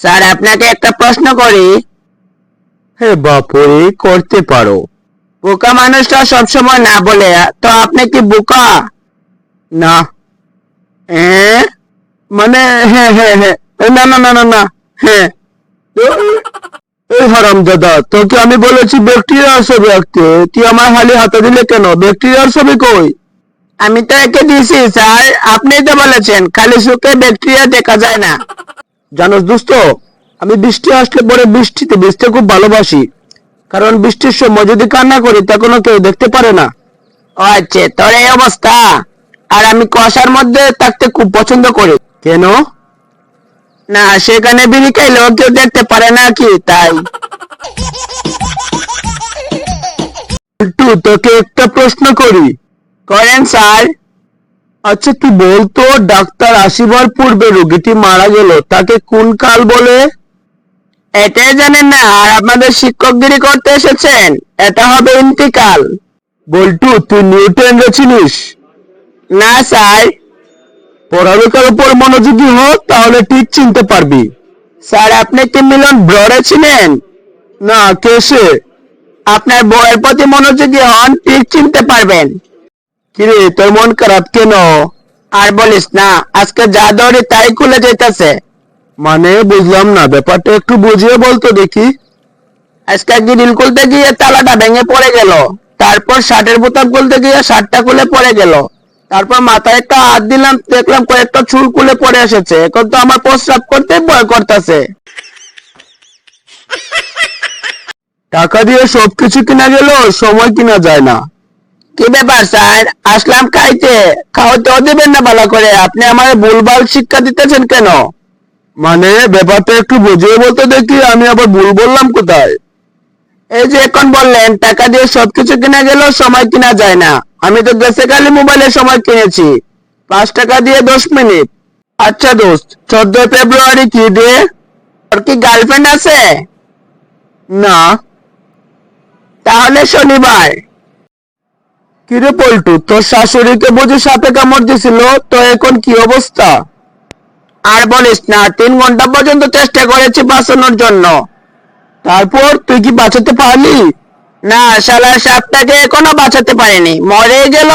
Sir আপনাকে একটা প্রশ্ন করি। হে বাপরে করতে পারো। বোকা মানুষটা সবসময় না বলে তো আপনি কি বোকা? না। হ্যাঁ মানে হ্যাঁ হ্যাঁ হ্যাঁ না না না না না হ্যাঁ এই হারাম দাদা তোকে আমি বলেছি ব্যাকটেরিয়ার ছবি আঁকতে তুই আমার হালি হাতে দিলে কেন? ব্যাকটেরিয়ার ছবি কই? আমি তো একে দিয়েছি স্যার। আপনি তো বলেছেন খালি সুখে ব্যাকটেরিয়া দেখা যায় না। জানোস দোস্ত আমি বৃষ্টি আসলে পরে বৃষ্টিতে ভিজতে খুব ভালোবাসি। কারণ বৃষ্টির সময় যদি কান্না করি তখনও কেউ দেখতে পারে না। আচ্ছা তোর এই অবস্থা? আর আমি কষার মধ্যে থাকতে খুব পছন্দ করি। কেন? না সেখানে বিড়ি খাইলেও কেউ দেখতে পারে না কি তাই। একটু তোকে একটা প্রশ্ন করি। করেন স্যার। আচ্ছা তুই বলতো? ডাক্তার আসিবার পূর্বে রোগীটি মারা গেল। তাকে কোন কাল বলে? এটাই জানেন না, আর আপনাদের শিক্ষকগিরি করতে এসেছেন। এটা হবে ইন্তিকাল। বল্টু, তুই নিউটন রে চিনিস? না, স্যার। পড়ালেখার উপর মনোযোগী হ তাহলে ঠিক চিনতে পারবি। স্যার, আপনি কি মিলন ব্রডে ছিলেন না কেসে আপনার বইয়ের প্রতি মনোযোগী হন, ঠিক চিনতে পারবেন। কিরে তোর মন খারাপ কেন? আর বলিস না আজকে যা দৌড়ি তাই খুলে যেতেছে মানে বুঝলাম না ব্যাপারটা একটু বুঝিয়ে বলতো দেখি। আজকে গ্রিল খুলতে গিয়ে তালাটা ভেঙে পড়ে গেল। তারপর শার্টের বোতাম খুলতে গিয়ে শার্টটা খুলে পড়ে গেল। তারপর মাথায় একটা হাত দিলাম দেখলাম কয়েকটা চুল খুলে পড়ে এসেছে। এখন তো আমার প্রস্রাব করতে ভয় করতেছে। টাকা দিয়ে সবকিছু কিনা গেল সময় কিনা যায় না। কি ব্যাপার স্যার? আসলাম খাইতে খাওয়াতেও দিবেন না ভালো করে। আপনি আমার ভুলভাল শিক্ষা দিতেছেন কেন? মানে ব্যাপারটা একটু বুঝিয়ে বলতে দেখি আমি আবার ভুল বললাম কোথায়? এই যে এখন বললেন টাকা দিয়ে সবকিছু কিনা গেল সময় কিনা যায় না। আমি তো গেছে কালি মোবাইলে সময় কিনেছি। পাঁচ টাকা দিয়ে দশ মিনিট। আচ্ছা দোস্ত চোদ্দ ফেব্রুয়ারি কি ডে? তোর কি গার্লফ্রেন্ড আছে? না। তাহলে শনিবার। কিরে পল্টু, তোর শাশুড়িকে বুঝি সাপে কামড় দিছিল? তো এখন কি অবস্থা? আর বলিস না, তিন ঘণ্টা পর্যন্ত চেষ্টা করেছি বাঁচানোর জন্য। তারপর তুই কি বাঁচাতে পারলি? না শালা সাপটাকে এখনও বাঁচাতে পারিনি। মরে গেল।